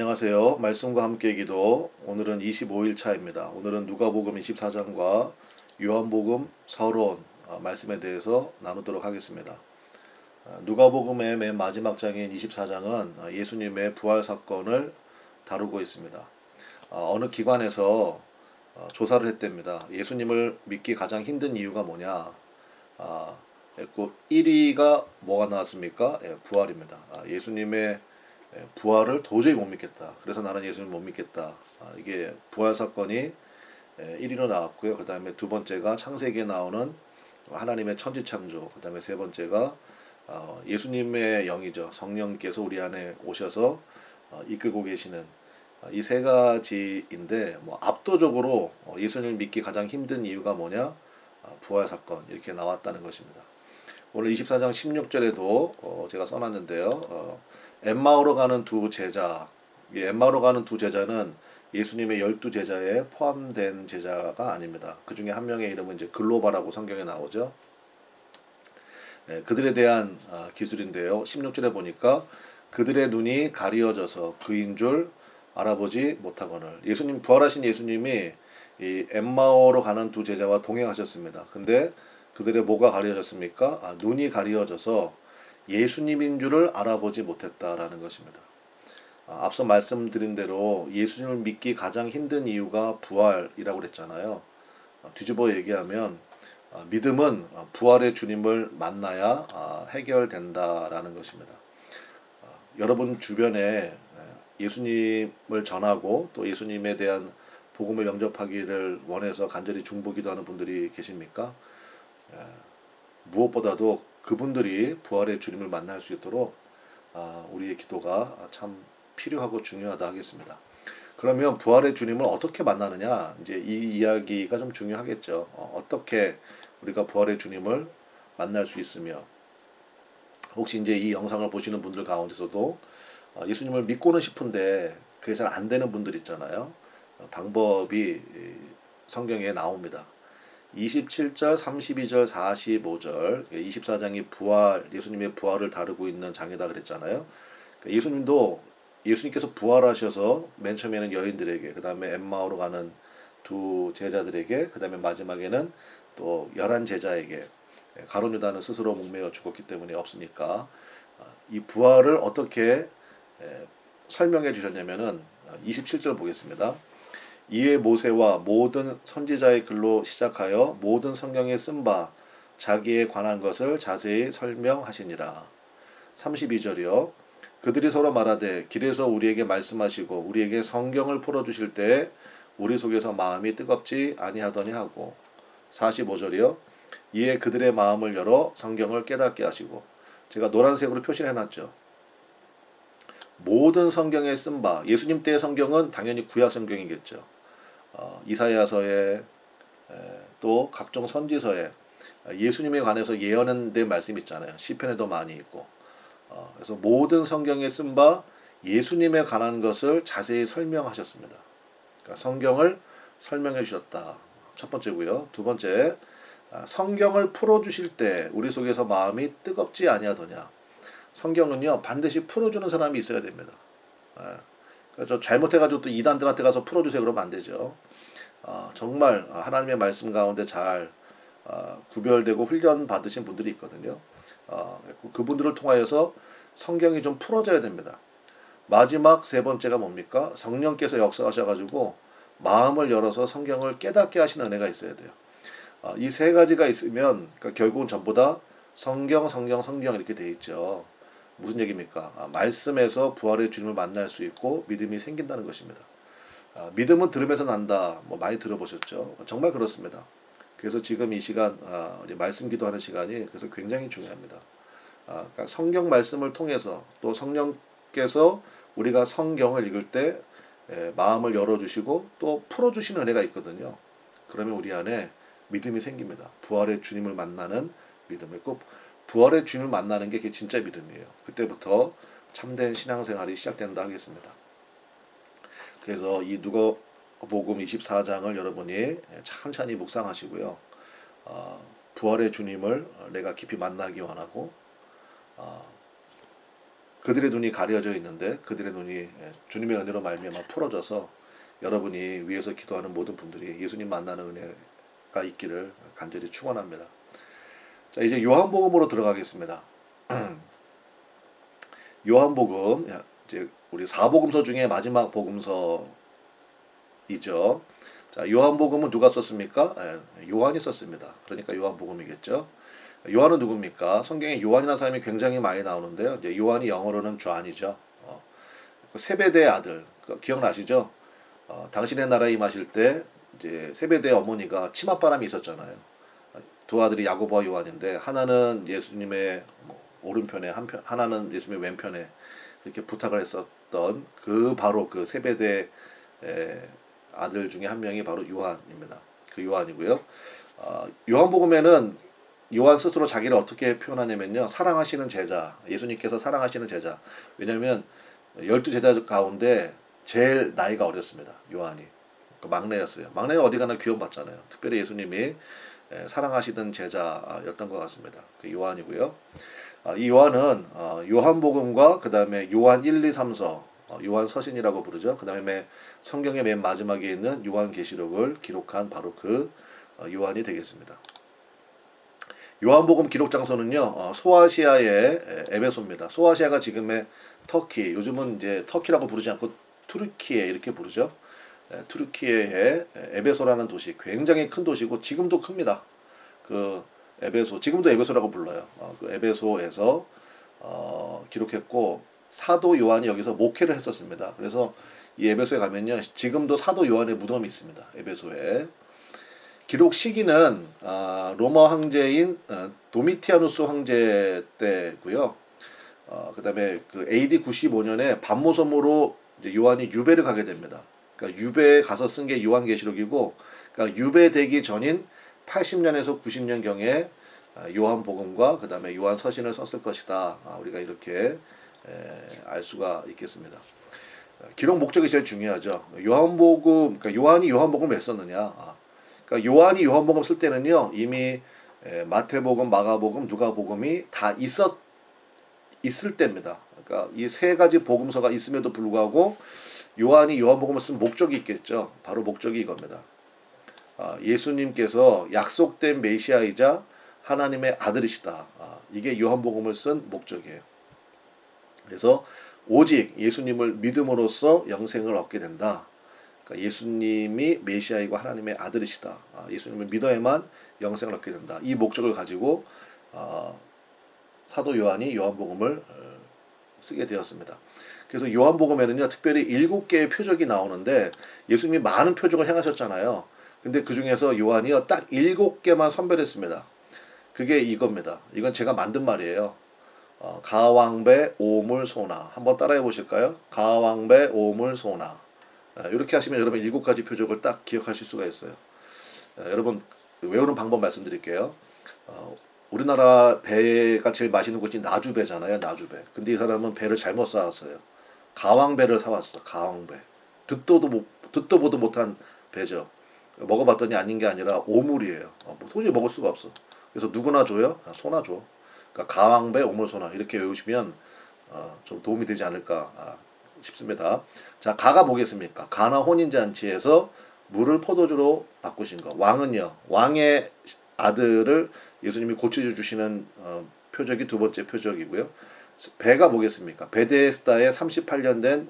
안녕하세요. 말씀과 함께 기도. 오늘은 25일 차입니다. 오늘은 누가복음 24장과 요한복음 서론 어, 말씀에 대해서 나누도록 하겠습니다. 어, 누가복음의 맨 마지막 장인 24장은 어, 예수님의 부활 사건을 다루고 있습니다. 어느 기관에서 조사를 했답니다. 예수님을 믿기 가장 힘든 이유가 뭐냐? 아, 1위가 뭐가 나왔습니까? 예, 부활입니다. 아, 예수님의 예, 부활을 도저히 못 믿겠다. 그래서 나는 예수님 못 믿겠다. 아, 이게 부활 사건이 1위로 예, 나왔고요. 그 다음에 두 번째가 창세기에 나오는 하나님의 천지 창조. 그 다음에 세 번째가 어, 예수님의 영이죠. 성령께서 우리 안에 오셔서 어, 이끌고 계시는 어, 이세 가지인데 뭐 압도적으로 예수님을 믿기 가장 힘든 이유가 뭐냐? 부활 사건 이렇게 나왔다는 것입니다. 오늘 24장 16절에도 제가 써놨는데요. 엠마오로 가는 두 제자, 엠마오로 가는 두 제자는 예수님의 열두 제자에 포함된 제자가 아닙니다. 그 중에 한 명의 이름은 이제 글로바라고 성경에 나오죠. 네, 그들에 대한 아, 기술인데요. 16절에 보니까 그들의 눈이 가리어져서 그인 줄 알아보지 못하거늘. 예수님 부활하신 예수님이 이 엠마오로 가는 두 제자와 동행하셨습니다. 근데 그들의 뭐가 가려졌습니까? 아, 눈이 가리어져서 예수님인 줄을 알아보지 못했다라는 것입니다. 아, 앞서 말씀드린 대로 예수님을 믿기 가장 힘든 이유가 부활이라고 그랬잖아요. 아, 뒤집어 얘기하면 아, 믿음은 부활의 주님을 만나야 해결된다라는 것입니다. 여러분 주변에 예수님을 전하고 또 예수님에 대한 복음을 영접하기를 원해서 간절히 중보기도 하는 분들이 계십니까? 무엇보다도 그분들이 부활의 주님을 만날 수 있도록 아, 우리의 기도가 참 필요하고 중요하다 하겠습니다. 그러면 부활의 주님을 어떻게 만나느냐 이제 이 이야기가 좀 중요하겠죠. 어, 떻게 우리가 부활의 주님을 만날 수 있으며 혹시 이제 이 영상을 보시는 분들 가운데서도 어, 예수님을 믿고는 싶은데 그게 잘 안 되는 분들 있잖아요. 어, 방법이 성경에 나옵니다. 27절, 32절, 45절, 24장이 부활, 예수님의 부활을 다루고 있는 장이다 그랬잖아요. 그러니까 예수님도 예수님께서 부활하셔서 맨 처음에는 여인들에게, 그 다음에 엠마오로 가는 두 제자들에게, 그 다음에 마지막에는 또 열한 제자에게, 가론 유다는 스스로 목매어 죽었기 때문에 없으니까 아, 이 부활을 어떻게 설명해 주셨냐면은 27절 보겠습니다. 이에 모세와 모든 선지자의 글로 시작하여 모든 성경에 쓴 바 자기에 관한 것을 자세히 설명하시니라. 32절이요. 그들이 서로 말하되 길에서 우리에게 말씀하시고 우리에게 성경을 풀어 주실 때 우리 속에서 마음이 뜨겁지 아니하더니 하고 45절이요. 이에 그들의 마음을 열어 성경을 깨닫게 하시고 제가 노란색으로 표시해 놨죠. 모든 성경에 쓴 바 예수님 때의 성경은 당연히 구약 성경이겠죠. 어, 이사야서에 또 각종 선지서에 예수님에 관해서 예언된 말씀 있잖아요. 시편에도 많이 있고. 어, 그래서 모든 성경에 쓴 바 예수님에 관한 것을 자세히 설명하셨습니다. 그러니까 성경을 설명해 주셨다. 첫 번째고요. 두 번째, 아, 성경을 풀어 주실 때 우리 속에서 마음이 뜨겁지 아니하더냐. 성경은요 반드시 풀어주는 사람이 있어야 됩니다. 그래서 잘못해가지고 또 이단들한테 가서 풀어주세요 그러면 안 되죠. 어, 정말 하나님의 말씀 가운데 잘 어, 구별되고 훈련 받으신 분들이 있거든요. 어, 그분들을 통하여서 성경이 좀 풀어져야 됩니다. 마지막 세 번째가 뭡니까? 성령께서 역사하셔가지고 마음을 열어서 성경을 깨닫게 하시는 은혜가 있어야 돼요. 어, 이세 가지가 있으면 그러니까 결국은 전부 다 성경, 성경, 성경 이렇게 돼 있죠. 무슨 얘기입니까? 아, 말씀에서 부활의 주님을 만날 수 있고 믿음이 생긴다는 것입니다. 아, 믿음은 들으면서 난다. 뭐 많이 들어보셨죠? 정말 그렇습니다. 그래서 지금 이 시간 아, 우리 말씀 기도하는 시간이 그래서 굉장히 중요합니다. 아, 그러니까 성경 말씀을 통해서 또 성령께서 우리가 성경을 읽을 때 에, 마음을 열어주시고 또 풀어주시는 은혜가 있거든요. 그러면 우리 안에 믿음이 생깁니다. 부활의 주님을 만나는 믿음을 꼭 부활의 주님을 만나는 게 그게 진짜 믿음이에요. 그때부터 참된 신앙생활이 시작된다 하겠습니다. 그래서 이 누가복음 24장을 여러분이 천천히 묵상하시고요. 어, 부활의 주님을 내가 깊이 만나기 원하고 어, 그들의 눈이 가려져 있는데 그들의 눈이 예, 주님의 은혜로 말미암아 풀어져서 여러분이 위에서 기도하는 모든 분들이 예수님 만나는 은혜가 있기를 간절히 축원합니다. 자 이제 요한복음으로 들어가겠습니다. 요한복음 야, 이제 우리 사복음서 중에 마지막 복음서이죠. 자 요한복음은 누가 썼습니까? 예, 요한이 썼습니다. 그러니까 요한복음이겠죠. 요한은 누굽니까? 성경에 요한이라는 사람이 굉장히 많이 나오는데요. 이제 요한이 영어로는 존이죠. 어, 그 세베대의 아들 그 기억나시죠? 어, 당신의 나라에 임하실 때 이제 세베대의 어머니가 치맛바람이 있었잖아요. 두 아들이 야고보와 요한인데 하나는 예수님의 뭐 오른편에 한편 하나는 예수님의 왼편에 이렇게 부탁을 했었던 그 바로 그 세베대 아들 중에 한 명이 바로 요한입니다. 그 요한이고요. 어, 요한복음에는 요한 스스로 자기를 어떻게 표현하냐면요. 사랑하시는 제자, 예수님께서 사랑하시는 제자. 왜냐하면 열두 제자 가운데 제일 나이가 어렸습니다. 요한이. 그 막내였어요. 막내가 어디 가나 귀여받잖아요. 특별히 예수님이 사랑하시던 제자였던 것 같습니다. 그 요한이고요. 아, 이 요한은 어, 요한복음과 그 다음에 요한 1, 2, 3서 요한 서신이라고 부르죠. 그 다음에 성경의 맨 마지막에 있는 요한 계시록을 기록한 바로 그 어, 요한이 되겠습니다. 요한복음 기록 장소는요 어, 소아시아의 에베소입니다. 소아시아가 지금의 터키, 요즘은 이제 터키라고 부르지 않고 투르키에 이렇게 부르죠. 투르키의 에베소라는 도시 굉장히 큰 도시고 지금도 큽니다. 그 에베소 지금도 에베소라고 불러요. 어, 그 에베소에서 어, 기록했고 사도 요한이 여기서 목회를 했었습니다. 그래서 이 에베소에 가면요 지금도 사도 요한의 무덤이 있습니다. 에베소에 기록 시기는 아, 로마 황제인 어, 도미티아누스 황제 때고요. 어, 그다음에 그 AD 95년에 반모섬으로 요한이 유배를 가게 됩니다. 그러니까 유배에 가서 쓴 게 요한계시록이고, 그러니까 유배되기 전인 80년에서 90년 경에 아, 요한복음과 그다음에 요한 서신을 썼을 것이다. 아, 우리가 이렇게 알 수가 있겠습니다. 기록 목적이 제일 중요하죠. 요한복음, 그러니까 요한이 요한복음을 왜 썼느냐? 아, 그러니까 요한이 요한복음 쓸 때는요 이미 마태복음, 마가복음, 누가복음이 다 있었 있을 때입니다. 그러니까 이 세 가지 복음서가 있음에도 불구하고 요한이 요한복음을 쓴 목적이 있겠죠. 바로 목적이 이겁니다. 아, 예수님께서 약속된 메시아이자 하나님의 아들이시다. 아, 이게 요한복음을 쓴 목적이에요. 그래서 오직 예수님을 믿음으로써 영생을 얻게 된다. 그러니까 예수님이 메시아이고 하나님의 아들이시다. 아, 예수님을 믿어야만 영생을 얻게 된다. 이 목적을 가지고 아, 사도 요한이 요한복음을 어, 쓰게 되었습니다. 그래서 요한복음에는요 특별히 일곱 개의 표적이 나오는데 예수님이 많은 표적을 행하셨잖아요. 근데 그 중에서 요한이요 딱 일곱 개만 선별했습니다. 그게 이겁니다. 이건 제가 만든 말이에요. 어, 가왕배 오물소나 한번 따라해 보실까요? 가왕배 오물소나 이렇게 하시면 여러분 일곱 가지 표적을 딱 기억하실 수가 있어요. 여러분 외우는 방법 말씀드릴게요. 어, 우리나라 배가 제일 맛있는 곳이 나주배잖아요. 나주배. 근데 이 사람은 배를 잘못 쌓았어요. 가왕배를 사왔어. 가왕배. 듣도도 못, 듣도 보도 못한 배죠. 먹어봤더니 아닌 게 아니라 오물이에요. 어, 뭐 도저히 먹을 수가 없어. 그래서 누구나 줘요? 아, 소나 줘. 그러니까 가왕배, 오물소나 이렇게 외우시면 어, 좀 도움이 되지 않을까 아, 싶습니다. 자, 가가 뭐겠습니까? 가나 혼인잔치에서 물을 포도주로 바꾸신 거. 왕은요, 왕의 아들을 예수님이 고쳐주 시는 어, 표적이 두 번째 표적이고요. 배가 뭐겠습니까? 베데스다에 38년 된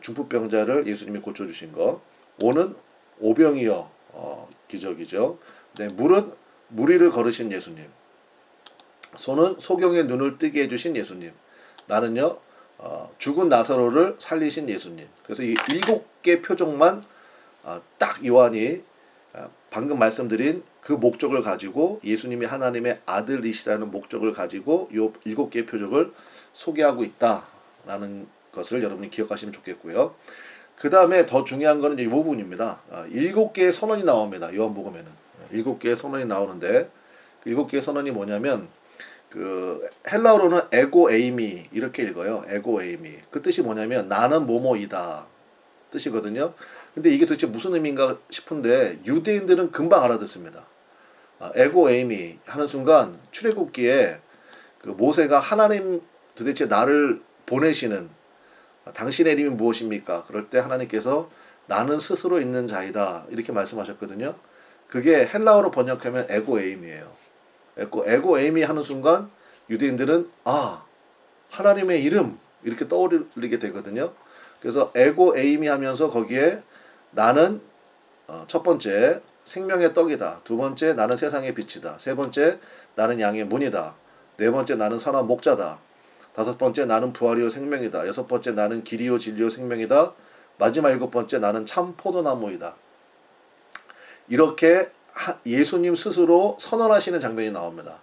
중풍병자를 예수님이 고쳐주신 거. 오는 오병이어 어, 기적이죠. 네, 물은 무리를 걸으신 예수님. 소는 소경의 눈을 뜨게 해주신 예수님. 나는요 어, 죽은 나사로를 살리신 예수님. 그래서 이 일곱 개 표적만 어, 딱 요한이 어, 방금 말씀드린 그 목적을 가지고 예수님이 하나님의 아들이시라는 목적을 가지고 요 일곱 개의 표적을 소개하고 있다라는 것을 여러분이 기억하시면 좋겠고요. 그 다음에 더 중요한 것은 이 부분입니다. 아, 일곱 개의 선언이 나옵니다. 요한복음에는 일곱 개의 선언이 나오는데 그 일곱 개의 선언이 뭐냐면 그 헬라어로는 에고 에이미 이렇게 읽어요. 에고 에이미. 그 뜻이 뭐냐면 나는 뭐뭐이다 뜻이거든요. 근데 이게 도대체 무슨 의미인가 싶은데 유대인들은 금방 알아듣습니다. 아, 에고 에이미 하는 순간 출애굽기에 그 모세가 하나님 도대체 나를 보내시는 아, 당신의 이름이 무엇입니까? 그럴 때 하나님께서 나는 스스로 있는 자이다 이렇게 말씀하셨거든요. 그게 헬라어로 번역하면 에고 에임이에요. 에고 에고 에임이 하는 순간 유대인들은 아 하나님의 이름 이렇게 떠올리게 되거든요. 그래서 에고 에임이 하면서 거기에 나는 어, 첫 번째 생명의 떡이다. 두 번째 나는 세상의 빛이다. 세 번째 나는 양의 문이다. 네 번째 나는 선한 목자다. 다섯 번째 나는 부활이요 생명이다. 여섯 번째 나는 길이요 진리요 생명이다. 마지막 일곱 번째 나는 참 포도나무이다. 이렇게 하- 예수님 스스로 선언하시는 장면이 나옵니다.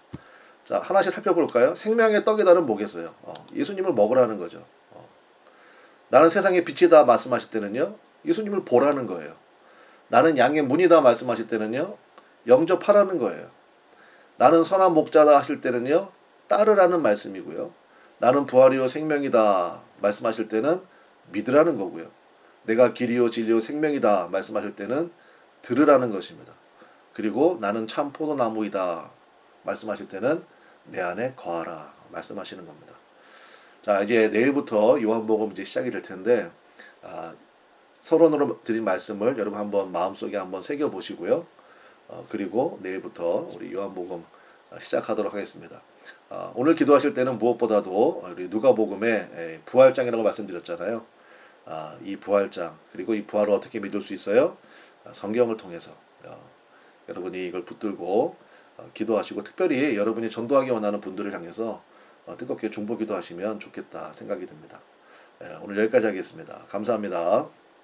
자 하나씩 살펴볼까요? 생명의 떡이다는 뭐겠어요? 어, 예수님을 먹으라는 거죠. 어. 나는 세상의 빛이다 말씀하실 때는요. 예수님을 보라는 거예요. 나는 양의 문이다 말씀하실 때는요. 영접하라는 거예요. 나는 선한 목자다 하실 때는요. 따르라는 말씀이고요. 나는 부활이요 생명이다 말씀하실 때는 믿으라는 거고요. 내가 길이요 진리요 생명이다 말씀하실 때는 들으라는 것입니다. 그리고 나는 참 포도나무이다 말씀하실 때는 내 안에 거하라 말씀하시는 겁니다. 자 이제 내일부터 요한복음 이제 시작이 될 텐데 아, 서론으로 드린 말씀을 여러분 한번 마음속에 한번 새겨 보시고요. 어, 그리고 내일부터 우리 요한복음 어, 시작하도록 하겠습니다. 아, 오늘 기도하실 때는 무엇보다도 우리 누가복음의 에, 부활장이라고 말씀드렸잖아요. 아, 이 부활장 그리고 이 부활을 어떻게 믿을 수 있어요? 아, 성경을 통해서 어, 여러분이 이걸 붙들고 어, 기도하시고 특별히 여러분이 전도하기 원하는 분들을 향해서 어, 뜨겁게 중보 기도하시면 좋겠다 생각이 듭니다. 예, 오늘 여기까지 하겠습니다. 감사합니다.